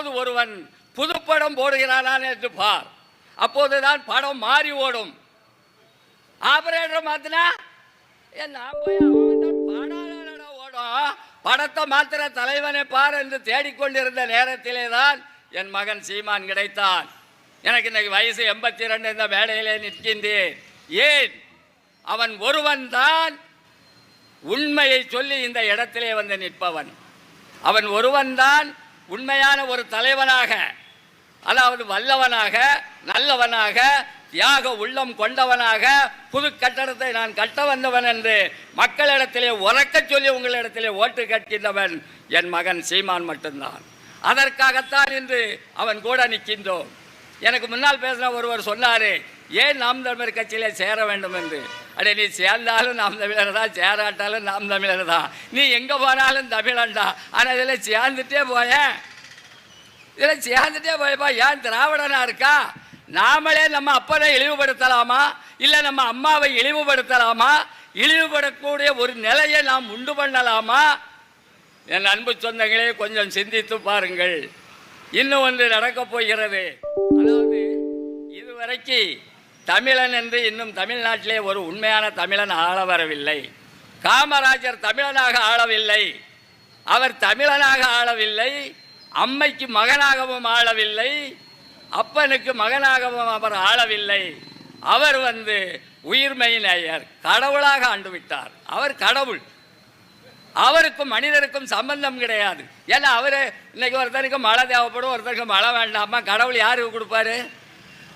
யாராவது ஒருவன் புதுப்படம் போடுகிறானான் என்று பார். அப்போதுதான் படம் மாறி ஓடும். ஆபரேட்டர் மாத்தினா ஏன் நான் ஓடும் படத்தை மாத்திர தலைவனை பார் என்று தேடிக்கொண்டிருந்த நேரத்திலே தான் என் மகன் சீமான் கிடைத்தான். எனக்கு இன்னைக்கு வயசு எண்பத்தி ரெண்டு இந்த மேடையிலே நிற்கின்றேன். ஏன்? அவன் ஒருவன் தான் உண்மையை சொல்லி இந்த இடத்திலே வந்து நிற்பவன். அவன் ஒருவன்தான் உண்மையான ஒரு தலைவனாக அதாவது வல்லவனாக நல்லவனாக தியாக உள்ளம் கொண்டவனாக புது கட்டடத்தை நான் கட்ட வந்தவன் என்று மக்களிடத்திலே உறக்கச் சொல்லி உங்களிடத்திலே ஓட்டு கேட்கின்றவன் என் மகன் சீமான் மட்டும்தான். அதற்காகத்தான் இன்று அவன் கூட நிற்கின்றோம். எனக்கு முன்னால் பேசின ஒருவர் சொன்னார் ஏன் நாம் தமிழர் கட்சியிலே சேர வேண்டும் என்று? அடே நீ சேர்ந்தாலும் நாம் தமிழர் தான் சேராட்டாலும் நாம் தமிழர் தான் நீ எங்கே போனாலும் தமிழன்டா. ஆனால் இதில் சேர்ந்துட்டே போயேன் இதில் சேர்ந்துட்டே போயப்பா. ஏன் திராவிடனா இருக்கா? நாமளே நம்ம அப்பனை இழிவுபடுத்தலாமா? இல்லை நம்ம அம்மாவை இழிவுபடுத்தலாமா? இழிவுபடக்கூடிய ஒரு நிலையை நாம் உண்டு பண்ணலாமா? என் அன்பு சொந்தங்களே கொஞ்சம் சிந்தித்து பாருங்கள். இன்னும் ஒன்று நடக்கப் போகிறது. அதாவது இதுவரைக்கு தமிழன் என்று இன்னும் தமிழ்நாட்டிலே ஒரு உண்மையான தமிழன் ஆள வரவில்லை காமராஜர் தமிழனாக ஆளவில்லை. அவர் தமிழனாக ஆளவில்லை. அம்மைக்கு மகனாகவும் ஆளவில்லை. அப்பனுக்கு மகனாகவும் அவர் ஆளவில்லை. அவர் வந்து உயிர்மை நேயர் கடவுளாக ஆண்டுவிட்டார். அவர் கடவுள். அவருக்கும் மனிதருக்கும் சம்பந்தம் கிடையாது. ஏன்னா அவர் இன்னைக்கு ஒருத்தருக்கு மழை தேவைப்படும் ஒருத்தருக்கு மழை வேண்டாமா? கடவுள் யாருக்கு கொடுப்பாரு?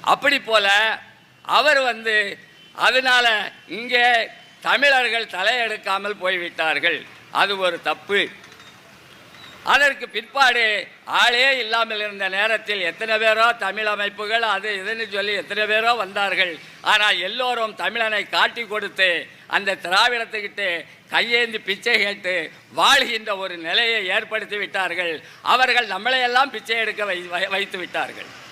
அப்படி போல அவர் வந்து அதனால இங்கே தமிழர்கள் தலையெடுக்காமல் போய்விட்டார்கள். அது ஒரு தப்பு. அதற்கு பிற்பாடு ஆளே இல்லாமல் இருந்த நேரத்தில் எத்தனை பேரோ தமிழ் அமைப்புகள் அது இதுன்னு சொல்லி எத்தனை பேரோ வந்தார்கள். ஆனால் எல்லோரும் தமிழனை காட்டி கொடுத்து அந்த திராவிடத்துக்கிட்டு கையேந்தி பிச்சை கேட்டு வாழ்கின்ற ஒரு நிலையை ஏற்படுத்தி விட்டார்கள். அவர்கள் நம்மளையெல்லாம் பிச்சை எடுக்க வை வை- வைத்து விட்டார்கள்.